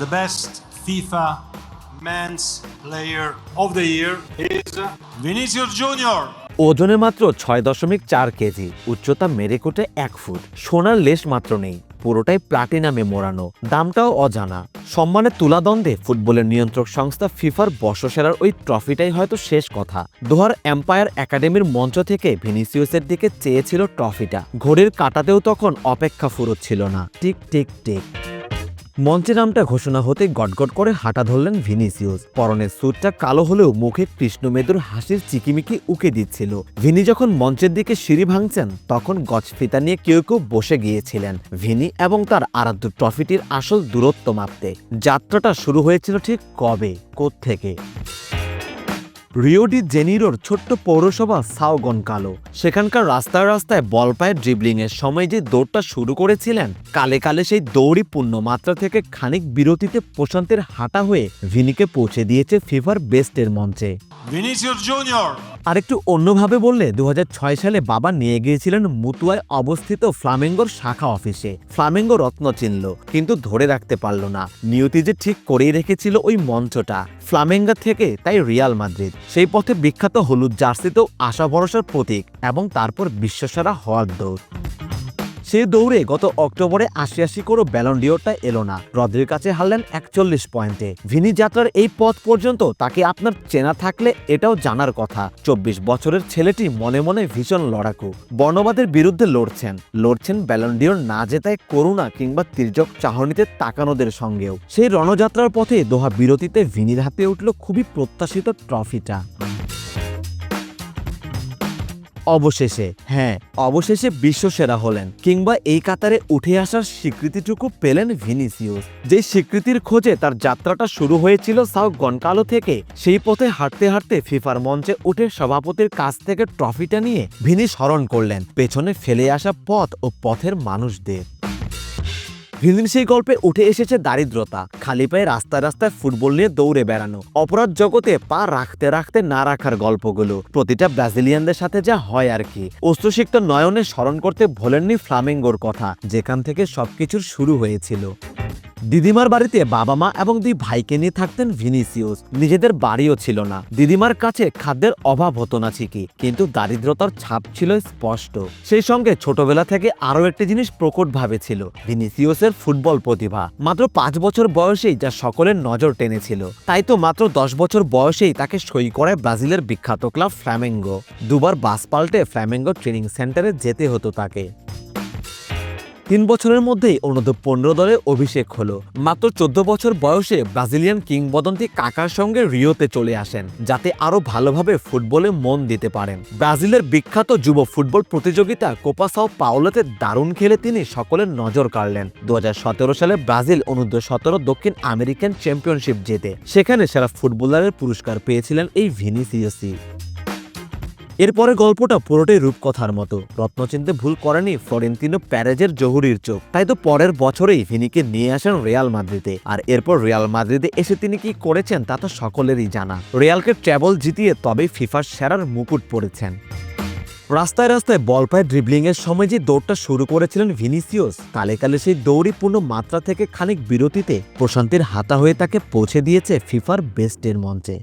the best FIFA men's player of the year is Vinicius Junior. ওজনে মাত্র ছয় দশমিক চার কেজি, উচ্চতা মেরে মেরেকোটে এক ফুট, সোনার লেশ মাত্র নেই, পুরোটাই প্লাটিনামে মোড়ানো, দামটাও অজানা। সম্মানের তুলাদ্বন্দ্বে ফুটবলের নিয়ন্ত্রক সংস্থা ফিফার বর্ষসেরার ওই ট্রফিটাই হয়তো শেষ কথা। দোহার এম্পায়ার একাডেমির মঞ্চ থেকে ভিনিসিয়াসের দিকে চেয়েছিল ট্রফিটা। ঘড়ির কাটাতেও তখন অপেক্ষা ফুরোচ্ছিল না। Tick tick tick. মঞ্চে নামটা ঘোষণা হতে গটগট করে হাঁটা ধরলেন ভিনিসিউস। পরনের স্যুটটা কালো হলেও মুখে কৃষ্ণ মেদুর হাসির চিকিমিকি উকে দিচ্ছিল। ভিনি যখন মঞ্চের দিকে সিঁড়ি ভাঙছেন, তখন গজফিতা নিয়ে কেউ কেউ বসে গিয়েছিলেন। ভিনি এবং তার আরাধ্য ট্রফিটির আসল দূরত্ব মাপতে। যাত্রাটা শুরু হয়েছিল ঠিক কবে? থেকে রিওডি জেনিরোর ছোট্ট পৌরসভা সাওগন কালো সেখানকার রাস্তায় রাস্তায় বল পায়ে ড্রিবলিংয়ের সময় যে দৌড়টা শুরু করেছিলেন, কালে কালে সেই দৌড়ই পূর্ণ মাত্রা থেকে খানিক বিরতিতে প্রশান্তের হাঁটা হয়ে ভিনিকে পৌঁছে দিয়েছে ফিফার বেস্টের মঞ্চে ভিনিসিয়াস Junior. আর একটু অন্যভাবে বললে দু হাজার ছয় সালে বাবা নিয়ে গিয়েছিলেন মুতুয়ায় অবস্থিত ফ্লামেঙ্গোর শাখা অফিসে। ফ্লামেঙ্গো রত্ন চিনল, কিন্তু ধরে রাখতে পারল না। নিয়তি যে ঠিক করেই রেখেছিল ওই মঞ্চটা। ফ্লামেঙ্গা থেকে তাই রিয়াল মাদ্রিদ। সেই পথে বিখ্যাত হলুদ জার্সিতেও আশা ভরসার প্রতীক এবং তারপর বিশ্বসেরা হওয়ার দৌড়। সে দৌড়ে গত অক্টোবরে আশি আশি করে ব্যালন্ডিওরটা এলো না। রদ্রির কাছে হারলেন একচল্লিশ পয়েন্টে। ভিনি যাত্রার এই পথ পর্যন্ত তাকে আপনার চেনা থাকলে এটাও জানার কথা। চব্বিশ বছরের ছেলেটি মনে মনে ভীষণ লড়াকু। বর্ণবাদের বিরুদ্ধে লড়ছেন। লড়ছেন ব্যালন্ডিওর না জেতায় করুণা কিংবা তির্যক চাহনিতে তাকানোদের সঙ্গেও। সেই রণযাত্রার পথে দোহা বিরতিতে ভিনির হাতে উঠল খুবই প্রত্যাশিত ট্রফিটা। অবশেষে হ্যাঁ অবশেষে বিশ্বসেরা হলেন কিংবা এই কাতারে উঠে আসার স্বীকৃতিটুকু পেলেন ভিনিসিউস। যে স্বীকৃতির খোঁজে তার যাত্রাটা শুরু হয়েছিল সাউ গনকালো থেকে, সেই পথে হাঁটতে হাঁটতে ফিফার মঞ্চে উঠে সভাপতির কাছ থেকে ট্রফিটা নিয়ে ভিনি স্মরণ করলেন পেছনে ফেলে আসা পথ ও পথের মানুষদের। ভিনির সেই গল্পে উঠে এসেছে দারিদ্রতা। খালি পায়ে রাস্তায় রাস্তায় ফুটবল নিয়ে দৌড়ে বেড়ানো। অপরাধ জগতে পা রাখতে রাখতে না রাখার গল্পগুলো। প্রতিটা ব্রাজিলিয়ানদের সাথে যা হয় আর কি। অস্ত্রশিক্ত নয়নে স্মরণ করতে ভোলেননি ফ্লামেঙ্গোর কথা, যেখান থেকে সবকিছুর শুরু হয়েছিল। দিদিমার বাড়িতে বাবা মা এবং দুই ভাইকে নিয়ে থাকতেন ভিনিসিয়াস নিজেদের বাড়িও ছিল না। দিদিমার কাছে খাদ্যের অভাব হতো না ঠিকই, কিন্তু দারিদ্রতার ছাপ ছিল স্পষ্ট। সেই সঙ্গে ছোটবেলা থেকে আরও একটি জিনিস প্রকটভাবে ছিল ভিনিসিয়াসের ফুটবল প্রতিভা। মাত্র পাঁচ বছর বয়সেই যা সকলের নজর টেনেছিল। তাই তো মাত্র দশ বছর বয়সেই তাকে সই করায় ব্রাজিলের বিখ্যাত ক্লাব ফ্ল্যামেঙ্গো দুবার বাস পাল্টে ফ্ল্যামেঙ্গো ট্রেনিং সেন্টারে যেতে হতো তাকে। তিন বছরের মধ্যেই অনূর্ধ্ব পনেরো দলে অভিষেক হলো। মাত্র চোদ্দ বছর বয়সে ব্রাজিলিয়ান কিংবদন্তি কাকার সঙ্গে রিওতে চলে আসেন, যাতে আরও ভালোভাবে ফুটবলে মন দিতে পারেন। ব্রাজিলের বিখ্যাত যুব ফুটবল প্রতিযোগিতা কোপা সাও পাওলোতে দারুণ খেলে তিনি সকলের নজর কাড়লেন। দু হাজার সতেরো সালে ব্রাজিল অনূর্ধ্ব সতেরো দক্ষিণ আমেরিকান চ্যাম্পিয়নশিপ জেতে, সেখানে সেরা ফুটবলারের পুরস্কার পেয়েছিলেন এই ভিনিসিয়াসি এরপরে গল্পটা পুরোটাই রূপকথার মতো। রত্নচিন্তে ভুল করেনি, ফ্লোরেন্তিনো প্যারেজের জহুরির চোখ। তাই তো পরের বছরেই ভিনিকে নিয়ে আসেন রিয়াল মাদ্রিদে। আর এরপর রিয়াল মাদ্রিদে এসে তিনি কি করেছেন তা তো সকলেরই জানা। রিয়ালকে ট্র্যাবল জিতিয়ে তবেই ফিফার সেরার মুকুট পড়েছেন রাস্তায় রাস্তায় বল পায়ে ড্রিবলিং এর সময় যে দৌড়টা শুরু করেছিলেন ভিনিসিয়াস কালে কালে সেই দৌড়ই পূর্ণ মাত্রা থেকে খানিক বিরতিতে প্রশান্তির হাতা হয়ে তাকে পৌঁছে দিয়েছে ফিফার বেস্টের মঞ্চে।